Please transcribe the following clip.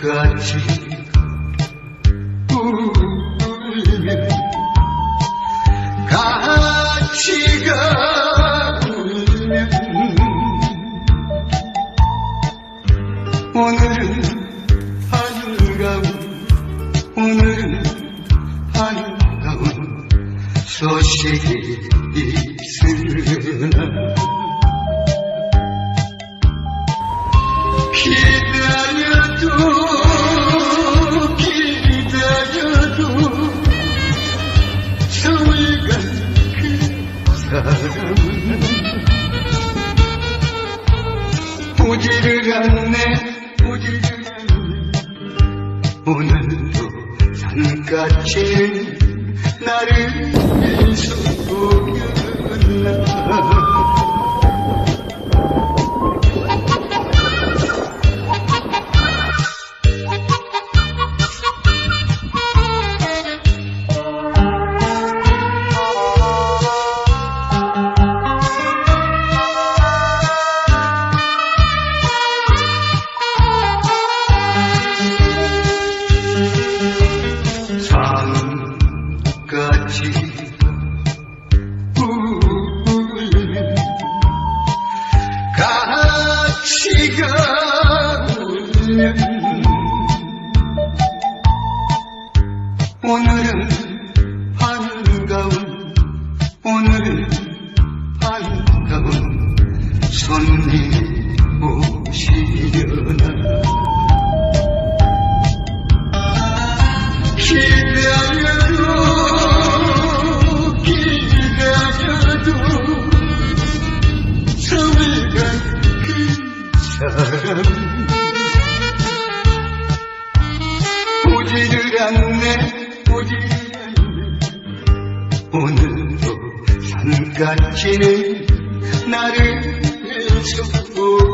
산같이 가치가 울면 오늘은 한가운 오늘은 한가운 소식이 있으나 기 오지를 않네 오늘도 산까지는 나를 속였 오늘은 한가운 오늘은 한가운 손님 오시려나. 기다려도 기다려도 서울간 그 사람 않 같지는 나를 두고